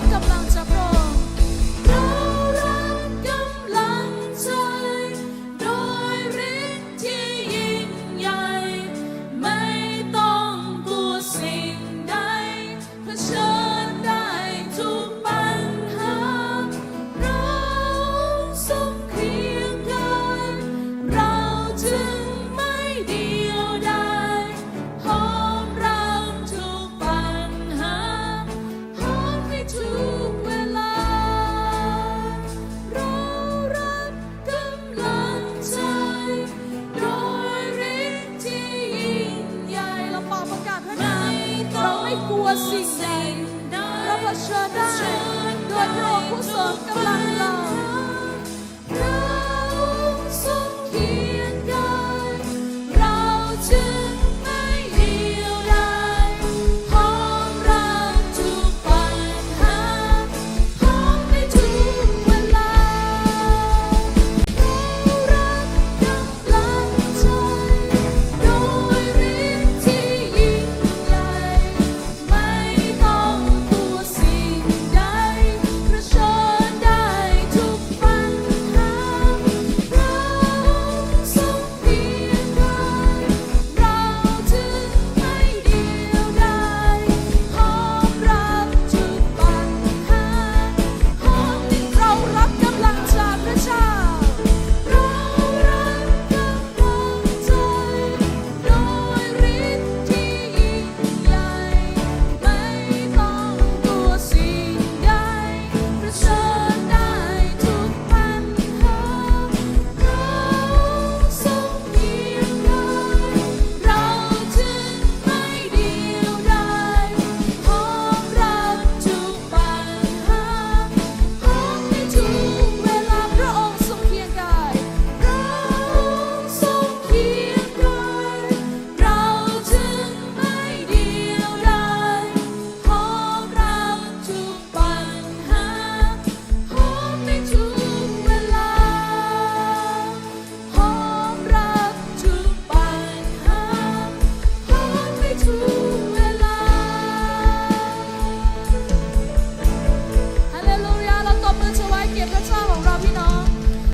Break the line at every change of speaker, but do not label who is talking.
talk about your glory. ว่าสิ่งใดเราเผชิญได้โดยพระองค์ผู้ทรงกำลังเรา